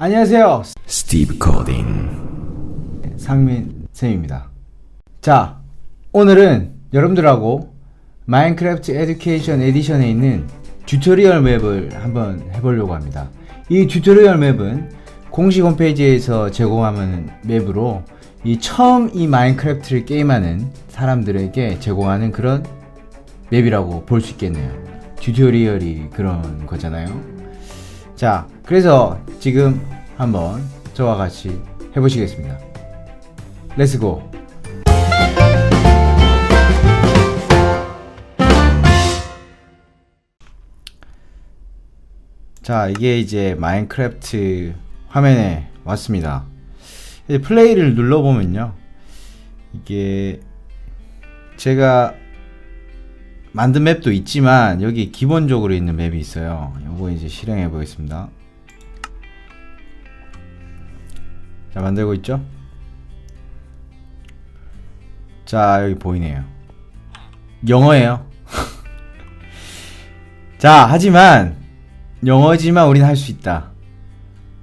안녕하세요. 스티브 코딩 상민 쌤입니다. 자, 오늘은 여러분들하고 마인크래프트 에듀케이션 에디션에 있는 튜토리얼 맵을 한번 해보려고 합니다. 이 튜토리얼 맵은 공식 홈페이지에서 제공하는 맵으로 이 처음 이 마인크래프트를 게임하는 사람들에게 제공하는 그런 맵이라고 볼 수 있겠네요. 튜토리얼이 그런 거잖아요. 자, 그래서 지금 한번 저와 같이 해보시겠습니다. 렛츠고! 자, 이게 이제 마인크래프트 화면에 왔습니다. 플레이를 눌러보면요. 이게 제가 만든 맵도 있지만 여기 기본적으로 있는 맵이 있어요. 요거 이제 실행해 보겠습니다. 자, 만들고 있죠? 자, 여기 보이네요. 영어예요. 자, 하지만 영어지만 우린 할 수 있다.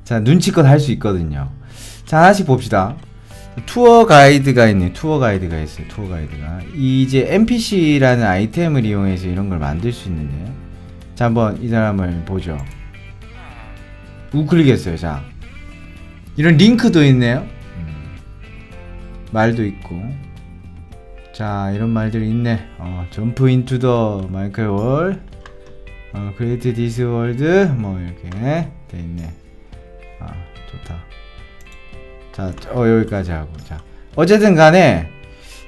자, 눈치껏 할 수 있거든요. 자, 하나씩 봅시다. 투어 가이드가 있네. 투어 가이드가 있어요. 투어 가이드가. 이 이제 NPC라는 아이템을 이용해서 이런 걸 만들 수 있는데. 자, 한번 이 사람을 보죠. 우클릭했어요. 자. 이런 링크도 있네요. 음. 말도 있고. 자, 이런 말들이 있네. 어, 점프 인투 더 마이크로 월. 어, 크리에이트 디스 월드 뭐 이렇게 돼 있네. 아, 좋다. 자, 어 여기까지 하고. 자. 어쨌든 간에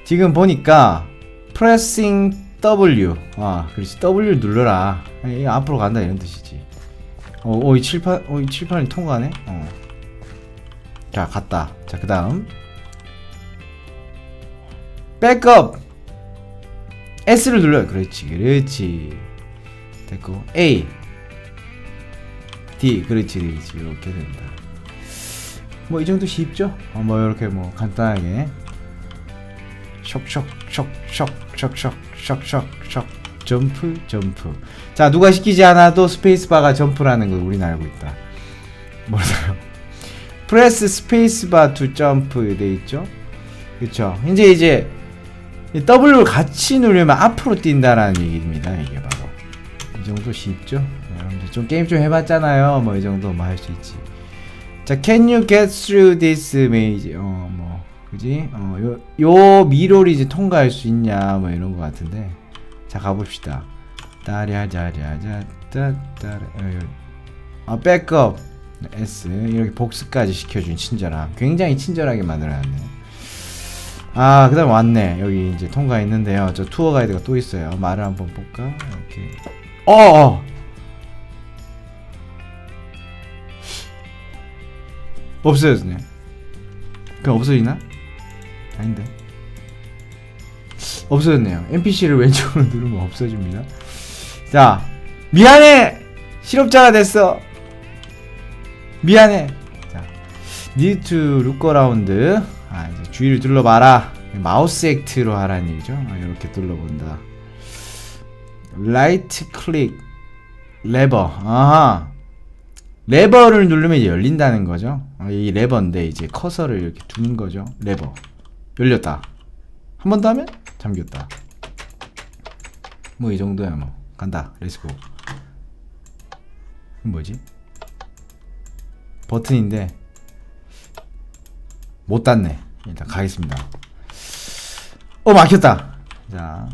지금 보니까 pressing W. 아, 그렇지. W 눌러라. 이거 앞으로 간다 이런 뜻이지. 어, 어, 이 칠판, 어, 이 칠판이 통과네. 어. 자, 갔다. 자, 그 다음 백업. S를 눌러요. 그렇지, 그렇지. 됐고 A, D, 그렇지, 그렇지. 이렇게 된다. 뭐 이 정도 쉽죠? 어, 뭐 이렇게 뭐 간단하게. 쇽쇽쇽쇽쇽쇽쇽 점프 점프. 자 누가 시키지 않아도 스페이스바가 점프라는 걸 우린 알고 있다. 뭐라요? 프레스 스페이스바 투 점프. 돼 있죠? 그쵸? 이제 이제 W 같이 누르면 앞으로 뛴다라는 얘기입니다 이게 바로. 이 정도 쉽죠? 네, 여러분들 좀 게임 좀 해봤잖아요. 뭐 이 정도 뭐 할 수 있지. 자, can you get through this maze? 어, 뭐, 그지? 어, 요, 요 미로를 이제 통과할 수 있냐, 뭐 이런 거 같은데. 자, 가봅시다. 따랴자랴자, 따따라. 아, 백업. S. 이렇게 복수까지 시켜준 친절함. 굉장히 친절하게 만들어놨네. 아, 그 다음 왔네. 여기 이제 통과했는데요. 저 투어 가이드가 또 있어요. 말을 한번 볼까? 이렇게. 어, 어! 없어졌네. 그럼 없어지나? 아닌데. 없어졌네요. NPC를 왼쪽으로 누르면 없어집니다. 자, 미안해! 실업자가 됐어! 미안해! 자, need to look around. 아, 이제 주위를 둘러봐라. 마우스 액트로 하라는 얘기죠. 아, 이렇게 둘러본다. 라이트 클릭 레버. 아하. 레버를 누르면 이제 열린다는 거죠. 아, 이 레버인데 이제 커서를 이렇게 두는 거죠. 레버. 열렸다. 한 번 더 하면 잠겼다. 뭐 이 정도야 뭐. 간다. 렛츠고. 뭐지? 버튼인데 못 닫네. 일단 가겠습니다. 어 막혔다. 자.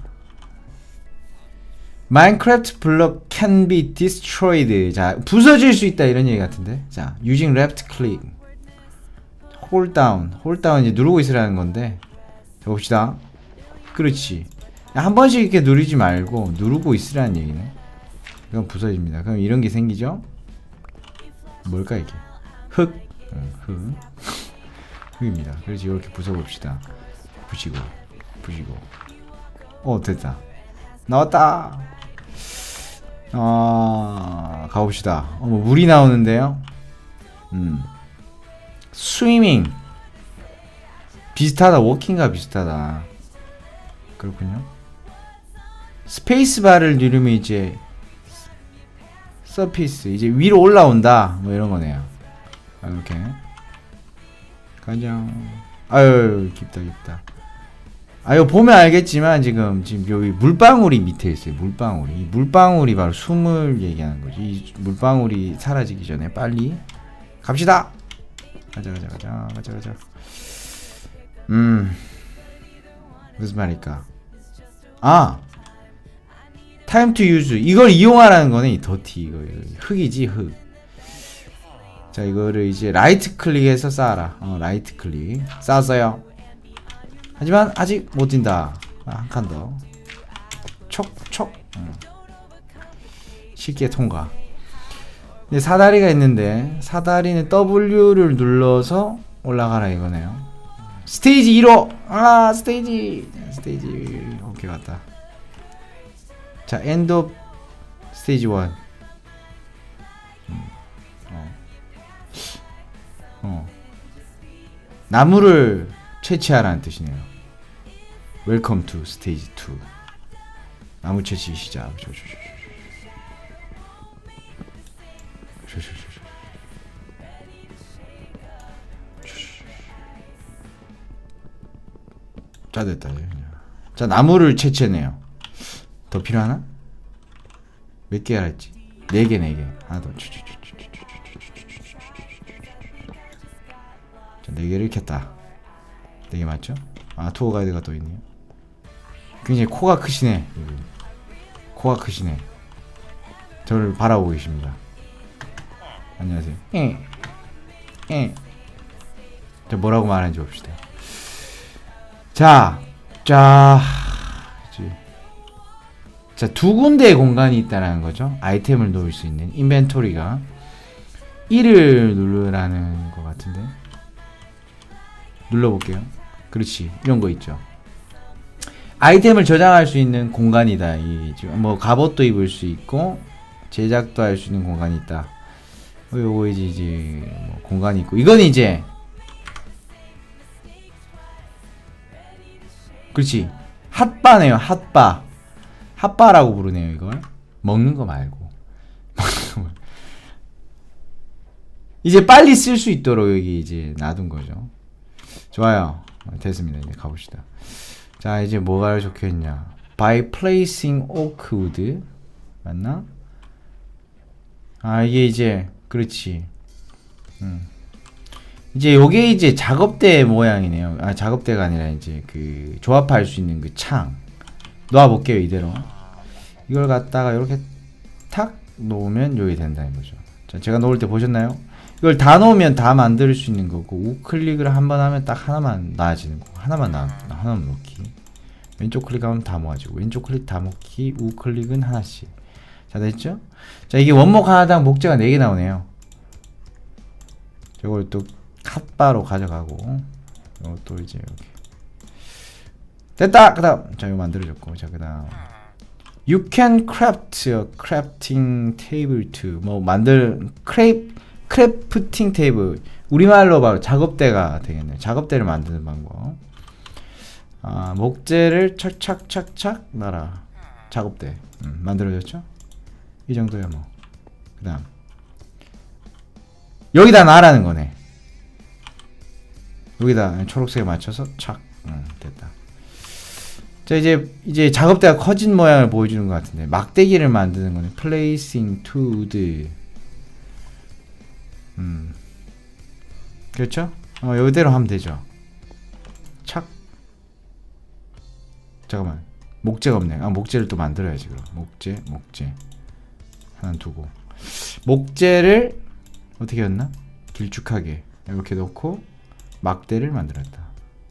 마인크래프트 블럭 can be destroyed. 자, 부서질 수 있다 이런 얘기 같은데. 자, using left click. hold down. hold down 이제 누르고 있으라는 건데. 자, 봅시다. 그렇지. 한 번씩 이렇게 누르지 말고 누르고 있으라는 얘기네. 그럼 부서집니다. 그럼 이런 게 생기죠? 뭘까 이게? 흙. 응, 흙. 흙입니다. 그래서 이렇게 부숴 봅시다. 부시고, 부시고. 어, 됐다. 나왔다. 아, 가봅시다. 어, 뭐 물이 나오는데요. 음. 스위밍. 비슷하다. 워킹과 비슷하다. 그렇군요. 스페이스바를 누르면 이제 서피스 이제 위로 올라온다. 뭐 이런 거네요. 이렇게 가자 아유 깊다 깊다 아유 보면 알겠지만 지금 지금 여기 물방울이 밑에 있어요 물방울이. 이 물방울이 바로 숨을 얘기하는 거지. 이 물방울이 사라지기 전에 빨리 갑시다. 가자 가자 가자 가자 가자. 음 무슨 말일까? 아 타임 투 유즈 이걸 이용하라는 거네 이 더티. 이거, 이거 흙이지 흙. 자 이거를 이제 라이트 클릭해서 쌓아라. 어 라이트 클릭 쌓았어요 하지만 아직 못 뛴다. 한칸 더. 촉촉. 어. 쉽게 통과. 이제 사다리가 있는데 사다리는 W를 눌러서 올라가라 이거네요. 스테이지 1호. 아 스테이지. 스테이지 오케이 갔다. 자 엔드 오브 스테이지 1 음, 어. 어. 나무를 채취하라는 뜻이네요. 웰컴 투 스테이지 2 나무 채취 시작 자 됐다 자 나무를 채취했네요 더 필요하나? 몇 개야 할지 4개 4개 하나 더 자, 4개를 켰다. 4개 맞죠? 아, 투어 가이드가 또 있네요. 굉장히 코가 크시네. 이분. 코가 크시네. 저를 바라보고 계십니다. 안녕하세요. 예. 예. 자, 뭐라고 말하는지 봅시다. 자, 자, 이제 자, 두 군데의 공간이 있다는 거죠. 아이템을 놓을 수 있는 인벤토리가 1을 누르라는 것 같은데. 눌러볼게요. 그렇지. 이런 거 있죠. 아이템을 저장할 수 있는 공간이다. 이 지금 뭐 갑옷도 입을 수 있고 제작도 할 수 있는 공간이 있다. 어, 요거 이제 이제 뭐 공간이 있고 이건 이제 그렇지. 핫바네요. 핫바. 핫바라고 부르네요, 이걸. 먹는 거 말고. 이제 빨리 쓸 수 있도록 여기 이제 놔둔 거죠. 좋아요. 어, 됐습니다. 이제 가봅시다. 자, 이제 뭐가 적혀 있냐. By placing oak wood. 맞나? 아, 이게 이제, 그렇지. 음. 이제 요게 이제 작업대 모양이네요. 아, 작업대가 아니라 이제 그 조합할 수 있는 그 창. 놓아볼게요, 이대로. 이걸 갖다가 이렇게 탁 놓으면 여기 된다는 거죠. 자, 제가 놓을 때 보셨나요? 이걸 다 놓으면 다 만들 수 있는 거고 우클릭을 한 번 하면 딱 하나만 나아지는 거고 하나만 나 하나만 놓기 왼쪽 클릭하면 다 모아지고 왼쪽 클릭 다 놓기 우클릭은 하나씩. 자 됐죠? 자 이게 원목 하나당 목재가 4개 나오네요. 저걸 또 핫바로 가져가고 이것도 이제 이렇게. 됐다! 그 다음. 자 이거 만들어졌고. 자 그 다음. You can craft a crafting table too 뭐 만들 크레이프 크래프팅 테이블 우리말로 바로 작업대가 되겠네요. 작업대를 만드는 방법. 아, 목재를 착착착착 놔라. 작업대 음, 만들어졌죠? 이 정도야 뭐. 그 다음 여기다 놔라는 거네. 여기다 초록색에 맞춰서 착 음, 됐다. 자 이제 이제 작업대가 커진 모양을 보여주는 것 같은데 막대기를 만드는 거네. Placing to wood. 음. 그렇죠? 어, 이대로 하면 되죠. 잠깐만. 목재가 없네. 아, 목재를 또 만들어야지, 그럼. 목재, 목재. 하나 두고. 목재를, 어떻게 했나? 길쭉하게. 이렇게 놓고, 막대를 만들었다.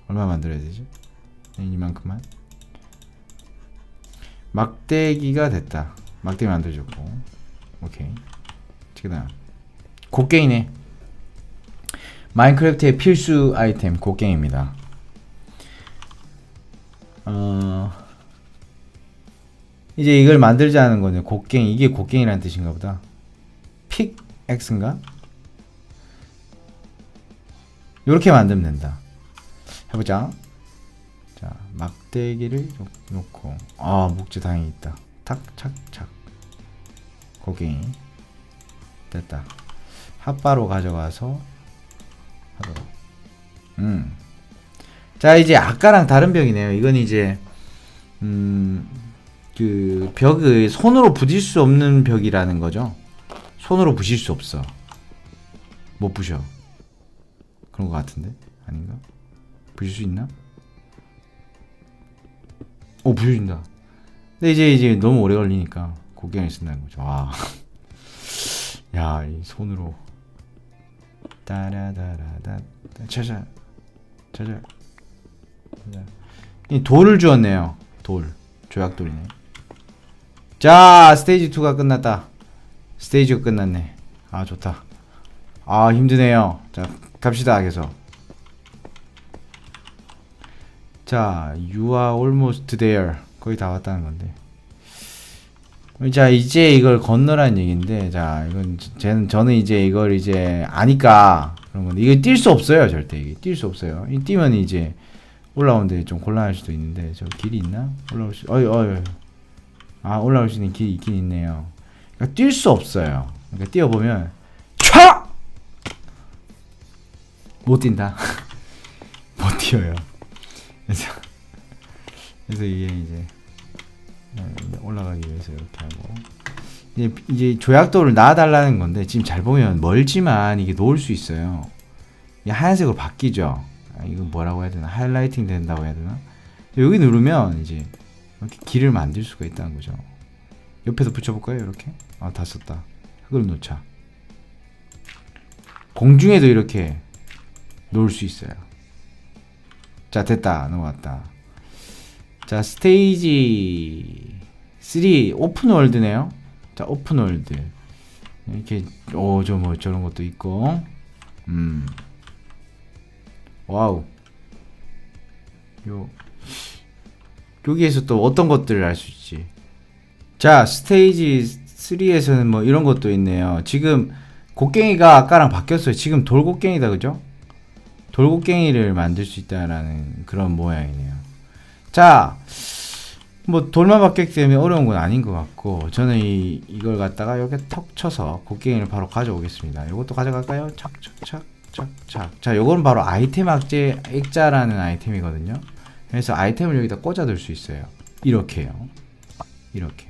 얼마 만들어야 되지? 네, 이만큼만. 막대기가 됐다. 막대기 만들어줬고. 오케이. 그 다음. 곡괭이네. 마인크래프트의 필수 아이템 곡괭이입니다. 어 이제 이걸 만들자는 거는 곡괭이 이게 곡괭이라는 뜻인가 보다. 픽 X인가? 이렇게 만들면 된다. 해보자. 자 막대기를 놓고 아 목재 다행히 있다. 탁 착 착 곡괭이 됐다. 핫바로 가져가서 하도록. 음. 자 이제 아까랑 다른 벽이네요. 이건 이제 음, 그 벽을 손으로 부실 수 없는 벽이라는 거죠. 손으로 부실 수 없어. 못 부셔. 그런 것 같은데 아닌가? 부실 수 있나? 오 부셔진다. 근데 이제 이제 너무 오래 걸리니까 고경이 쓴다는 거죠. 와, 야, 이 손으로 따라다라다 차자 차자. 이 돌을 주었네요. 돌 조약돌이네. 자 스테이지 2가 끝났다. 스테이지가 끝났네. 아 좋다. 아 힘드네요. 자 갑시다 계속. 자, you are almost there. 거의 다 왔다는 건데. 자, 이제 이걸 건너라는 얘기인데, 자, 이건 저는 저는 이제 이걸 이제 아니까 그런 건데 이게 뛸수 없어요, 절대 이게 뛸 수 없어요. 이 뛰면 이제 올라오는데 좀 곤란할 수도 있는데 저 길이 있나? 올라올 수, 어이 어이. 아 올라올 수 있는 길이 있긴 있네요. 그러니까 뛸 수 없어요. 그러니까 뛰어 보면 촤! 못 뛴다. 못 뛰어요. 그래서 그래서 이게 이제 어, 이제 올라가기 위해서 이렇게 하고 이제 이제 조약도를 놔달라는 건데 지금 잘 보면 멀지만 이게 놓을 수 있어요. 하얀색으로 바뀌죠. 아, 이거 뭐라고 해야 되나? 하이라이팅 된다고 해야 되나? 여기 누르면 이제 이렇게 길을 만들 수가 있다는 거죠. 옆에서 붙여볼까요? 이렇게? 아, 다 썼다. 흙을 놓자. 공중에도 이렇게 놓을 수 있어요. 자, 됐다. 넘어갔다. 자, 스테이지 3 오픈 월드네요. 자, 오픈 월드. 이렇게 오, 저뭐 저런 것도 있고. 음. 와우. 요 여기에서 또 어떤 것들을 알 수 있지? 자, 스테이지 3에서는 뭐 이런 것도 있네요. 지금 곡괭이가 아까랑 바뀌었어요. 지금 돌곡괭이다, 그죠? 돌곡괭이를 만들 수 있다라는 그런 모양이네요. 자, 뭐 돌만 바뀌었기 때문에 어려운 건 아닌 것 같고 저는 이 이걸 갖다가 여기 턱 쳐서 곡괭이를 바로 가져오겠습니다. 이것도 가져갈까요? 착 착 착 착착. 자, 요거는 바로 아이템 악재 액자라는 아이템이거든요. 그래서 아이템을 여기다 꽂아둘 수 있어요. 이렇게요. 이렇게.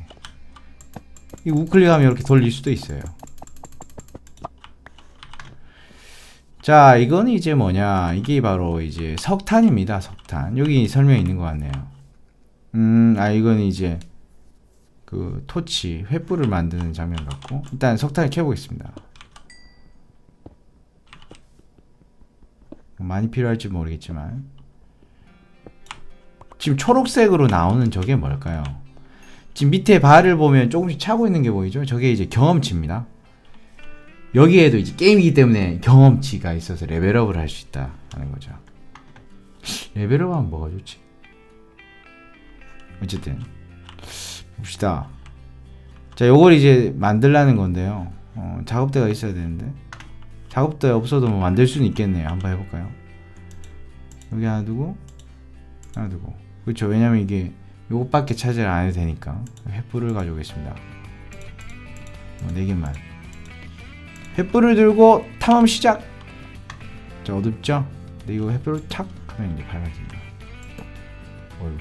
이 우클릭하면 이렇게 돌릴 수도 있어요. 자, 이건 이제 뭐냐? 이게 바로 이제 석탄입니다. 석탄. 여기 설명이 있는 것 같네요. 음, 아, 이건 이제 그 토치, 횃불을 만드는 장면 같고. 일단 석탄을 켜보겠습니다. 많이 필요할지 모르겠지만. 지금 초록색으로 나오는 저게 뭘까요? 지금 밑에 발을 보면 조금씩 차고 있는 게 보이죠? 저게 이제 경험치입니다. 여기에도 이제 게임이기 때문에 경험치가 있어서 레벨업을 할 수 있다 하는 거죠. 레벨업 하면 뭐가 좋지? 어쨌든 봅시다. 자, 요걸 이제 만들라는 건데요. 어, 작업대가 있어야 되는데 작업대 없어도 뭐 만들 수는 있겠네요. 한번 해볼까요? 여기 하나 두고 하나 두고 그렇죠. 왜냐면 이게 요것밖에 차지를 안 해도 되니까 횃불을 가져오겠습니다. 어, 네 개만. 횃불을 들고 탐험 시작. 자 어둡죠? 근데 이거 횃불을 탁 하면 이제 밝아진다. 어이구.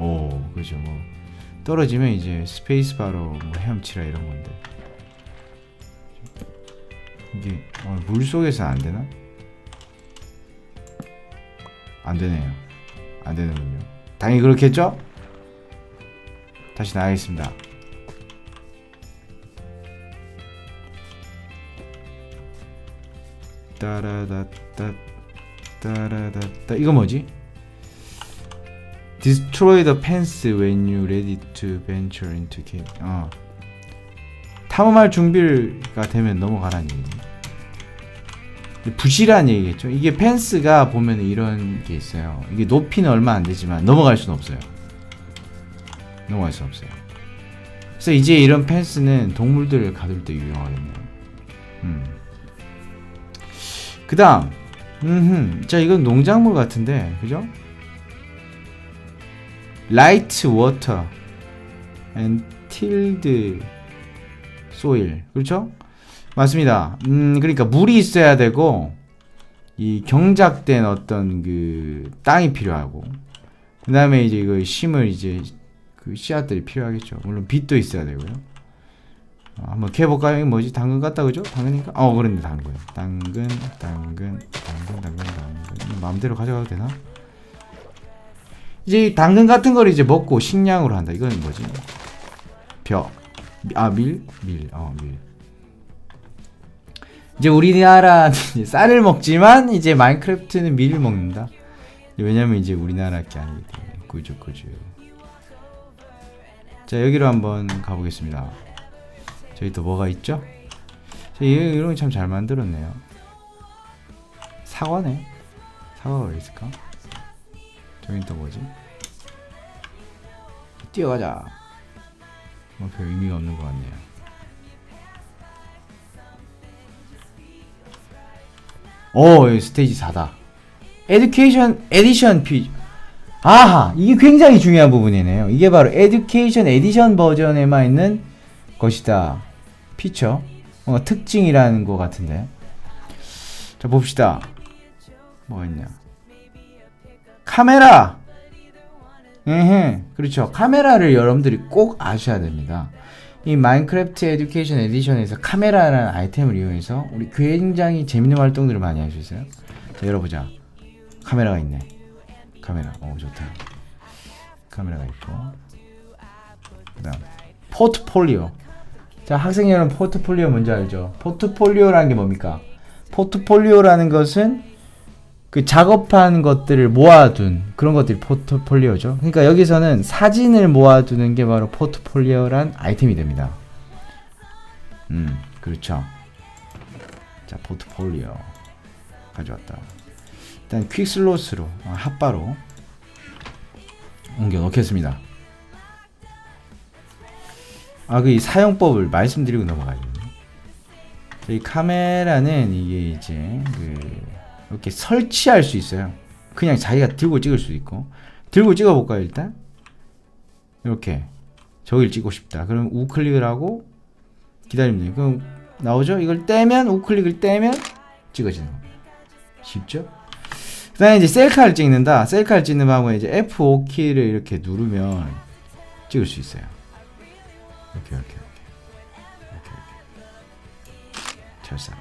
오, 그죠 뭐 떨어지면 이제 스페이스 바로 뭐 헤엄치라 이런 건데 이게 어, 물 속에서 안 되나? 안 되네요. 안 되는군요. 당연히 그렇겠죠? 다시 나가겠습니다. 따라다따 따라다따 이거 뭐지? Destroy the fence when you ready to venture into cave. 어. 탐험할 준비가 되면 넘어가라는 얘기. 부실한 얘기겠죠. 이게 펜스가 보면 이런 게 있어요. 이게 높이는 얼마 안 되지만 넘어갈 수는 없어요. 넘어갈 수 없어요. 그래서 이제 이런 펜스는 동물들을 가둘 때 유용하겠네요. 음. 그 다음, 음, 자, 이건 농작물 같은데, 그죠? Light water and tilled soil. 그렇죠? 맞습니다. 음, 그러니까 물이 있어야 되고 이 경작된 어떤 그 땅이 필요하고 그다음에 이제 이거 심을 이제 그 씨앗들이 필요하겠죠. 물론 빛도 있어야 되고요. 어, 한번 캐볼까요? 뭐지? 당근 같다 그죠? 당근인가? 어, 그런데 당근. 당근, 당근, 당근, 당근, 당근. 마음대로 가져가도 되나? 이제 이 당근 같은 걸 이제 먹고 식량으로 한다. 이건 뭐지? 벼. 아, 밀? 밀. 어, 밀. 이제 우리나라는 이제 쌀을 먹지만 이제 마인크래프트는 밀을 먹는다. 왜냐면 이제 우리나라 게 아니기 때문에. 그죠. 자, 여기로 한번 가보겠습니다. 저기 또 뭐가 있죠? 저 이- 이런 거참잘 만들었네요. 사과네. 사과가 왜 있을까? 저긴 또 뭐지? 뛰어가자. 뭐 별 의미가 없는 것 같네요. 오, 여기 스테이지 4다. 에듀케이션 에디션 피. 아하, 이게 굉장히 중요한 부분이네요. 이게 바로 에듀케이션 에디션 버전에만 있는 것이다. 피처. 뭔가 특징이라는 것 같은데. 자, 봅시다. 뭐 있냐. 카메라! 에헤, 그렇죠. 카메라를 여러분들이 꼭 아셔야 됩니다. 이 마인크래프트 에듀케이션 에디션에서 카메라라는 아이템을 이용해서 우리 굉장히 재밌는 활동들을 많이 할 수 있어요. 자, 열어보자. 카메라가 있네. 카메라. 어, 좋다. 카메라가 있고. 그 다음, 포트폴리오. 자, 학생 여러분, 포트폴리오 뭔지 알죠? 포트폴리오라는 게 뭡니까? 포트폴리오라는 것은 그 작업한 것들을 모아둔 그런 것들이 포트폴리오죠. 그러니까 여기서는 사진을 모아두는 게 바로 포트폴리오란 아이템이 됩니다. 음, 그렇죠. 자, 포트폴리오 가져왔다. 일단 퀵슬롯으로 아, 핫바로 옮겨 놓겠습니다. 아, 그 이 사용법을 말씀드리고 넘어가야겠네. 이 카메라는 이게 이제 그 이렇게 설치할 수 있어요. 그냥 자기가 들고 찍을 수도 있고 들고 찍어 볼까요 일단? 이렇게 저길 찍고 싶다. 그럼 우클릭을 하고 기다리면 돼요. 그럼 나오죠? 이걸 떼면 우클릭을 떼면 찍어지는 겁니다. 쉽죠? 그 다음에 이제 셀카를 찍는다. 셀카를 찍는 방법은 이제 F5 키를 이렇게 누르면 찍을 수 있어요. 이렇게 이렇게 이렇게 이렇게 이렇게 절사.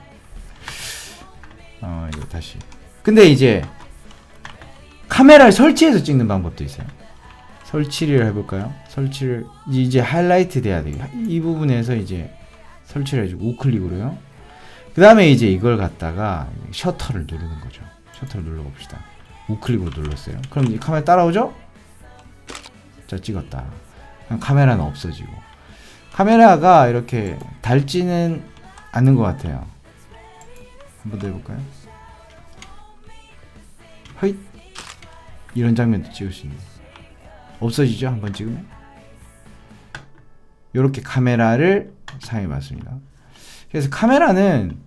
어 이거 다시. 근데 이제 카메라를 설치해서 찍는 방법도 있어요. 설치를 해볼까요? 설치를 이제 하이라이트 돼야 돼요. 이 부분에서 이제 설치를 해주고 우클릭으로요. 그 다음에 이제 이걸 갖다가 셔터를 누르는 거죠. 셔터를 눌러봅시다. 우클릭으로 눌렀어요. 그럼 이 카메라 따라오죠? 자 찍었다. 카메라는 없어지고 카메라가 이렇게 닳지는 않는 것 같아요. 한 번 더 해볼까요? 허잇 이런 장면도 찍을 수 있는 없어지죠? 한번 찍으면? 이렇게 카메라를 사용해 봤습니다. 그래서 카메라는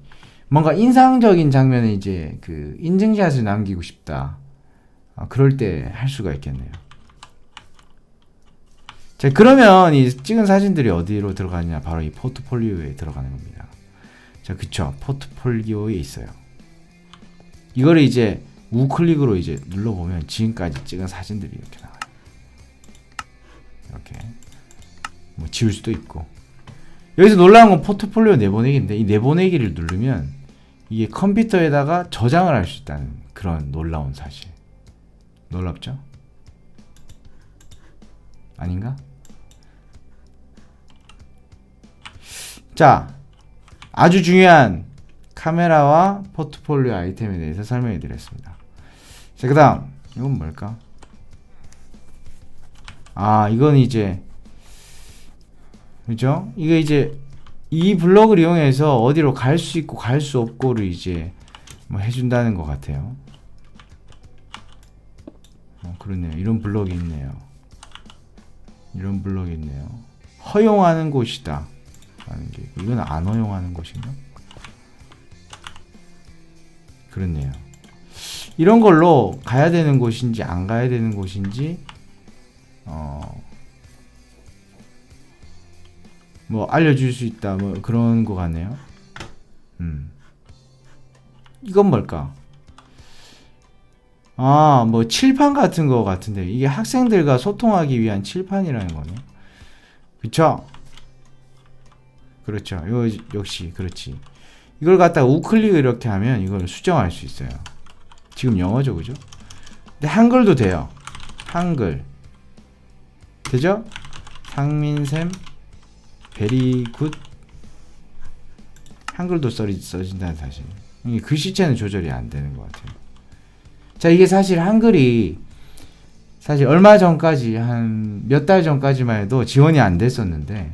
뭔가 인상적인 장면에 이제 그 인증샷을 남기고 싶다. 아, 그럴 때 할 수가 있겠네요. 자 그러면 이 찍은 사진들이 어디로 들어가냐? 바로 이 포트폴리오에 들어가는 겁니다 자 그쵸 포트폴리오에 있어요 이거를 이제 우클릭으로 이제 눌러보면 지금까지 찍은 사진들이 이렇게 나와요. 이렇게 뭐 지울 수도 있고 여기서 놀라운 건 포트폴리오 내보내기인데 이 내보내기를 누르면 이게 컴퓨터에다가 저장을 할 수 있다는 그런 놀라운 사실. 놀랍죠? 아닌가? 자, 아주 중요한 카메라와 포트폴리오 아이템에 대해서 설명해 드렸습니다. 자, 그 다음, 이건 뭘까? 아, 이건 이제, 그죠? 이거 이제, 이 블럭을 이용해서 어디로 갈 수 있고 갈 수 없고를 이제, 뭐 해준다는 것 같아요. 어, 그러네요. 이런 블럭이 있네요. 이런 블럭이 있네요. 허용하는 곳이다. 라는 게, 이건 안 허용하는 곳인가? 그렇네요. 이런 걸로 가야 되는 곳인지 안 가야 되는 곳인지 어. 뭐 알려줄 수 있다 뭐 그런 거 같네요. 음. 이건 뭘까? 아, 뭐 칠판 같은 거 같은데 이게 학생들과 소통하기 위한 칠판이라는 거네. 그쵸? 그렇죠. 이거 역시 그렇지. 이걸 갖다가 우클릭 이렇게 하면 이걸 수정할 수 있어요. 지금 영어죠, 그죠? 근데 한글도 돼요. 한글. 되죠? 상민샘 베리 굿 한글도 써리, 써진다는 사실. 이게 글씨체는 조절이 안 되는 것 같아요. 자, 이게 사실 한글이 사실 얼마 전까지 한 몇 달 전까지만 해도 지원이 안 됐었는데,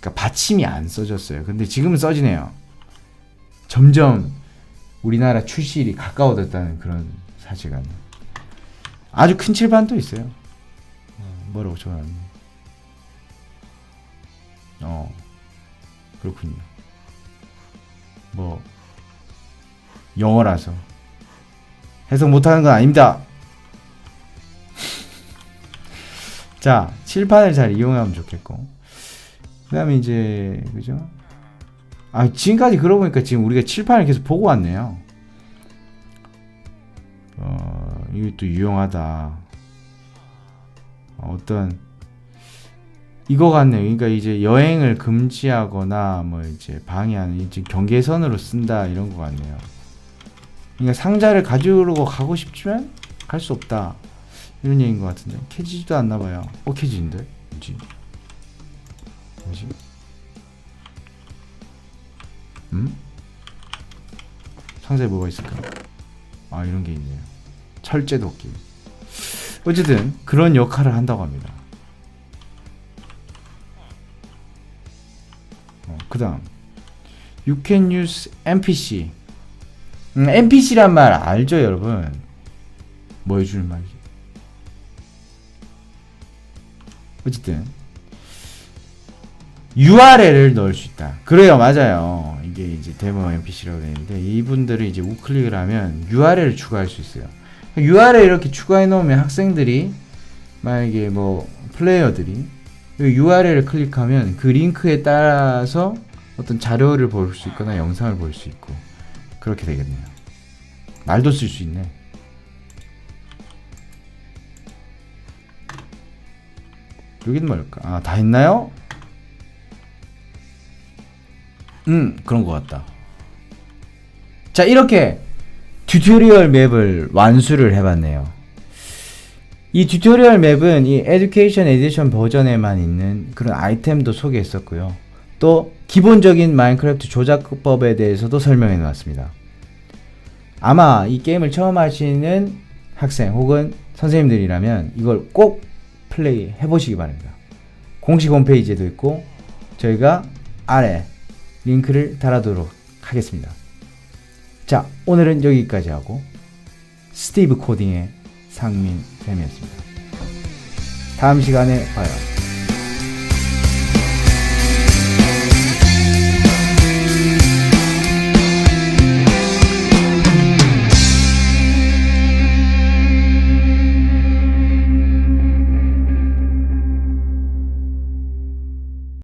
그러니까 받침이 안 써졌어요. 근데 지금은 써지네요. 점점 우리나라 출시일이 가까워졌다는 그런 사실감. 아주 큰 칠판도 있어요. 어, 뭐라고 적어놨네. 어, 그렇군요. 뭐, 영어라서. 해석 못하는 건 아닙니다. 자, 칠판을 잘 이용하면 좋겠고. 그 다음에 이제, 그죠? 아, 지금까지 그러고 보니까 지금 우리가 칠판을 계속 보고 왔네요. 어, 이것도 유용하다. 어떤, 이거 같네요. 그러니까 이제 여행을 금지하거나 뭐 이제 방해하는 이제 경계선으로 쓴다 이런 거 같네요. 그러니까 상자를 가지고 가고 싶지만 갈 수 없다 이런 얘기인 것 같은데 캐지지도 않나 봐요. 어 캐지인데 뭐지? 뭐지? 음? 상자에 뭐가 있을까? 아 이런 게 있네요. 철제 도끼. 어쨌든 그런 역할을 한다고 합니다. 어, 그 다음 You can use NPC 음, NPC란 말 알죠 여러분 뭐 해주는 말이지 어쨌든 URL을 넣을 수 있다 그래요 맞아요 이게 이제 데모 NPC라고 되는데 이분들은 이제 우클릭을 하면 URL을 추가할 수 있어요 URL 이렇게 추가해 놓으면 학생들이 만약에 뭐 플레이어들이 URL을 클릭하면 그 링크에 따라서 어떤 자료를 볼 수 있거나 영상을 볼 수 있고 그렇게 되겠네요. 말도 쓸 수 있네. 여긴 뭘까? 아, 다 했나요? 음, 그런 것 같다. 자, 이렇게 튜토리얼 맵을 완수를 해봤네요. 이 튜토리얼 맵은 이 에듀케이션 에디션 버전에만 있는 그런 아이템도 소개했었고요. 또 기본적인 마인크래프트 조작법에 대해서도 설명해 놓았습니다. 아마 이 게임을 처음 하시는 학생 혹은 선생님들이라면 이걸 꼭 플레이 해보시기 바랍니다. 공식 홈페이지에도 있고 저희가 아래 링크를 달아두도록 하겠습니다. 자, 오늘은 여기까지 하고 스티브 코딩의 상민 쌤이었습니다. 다음 시간에 봐요.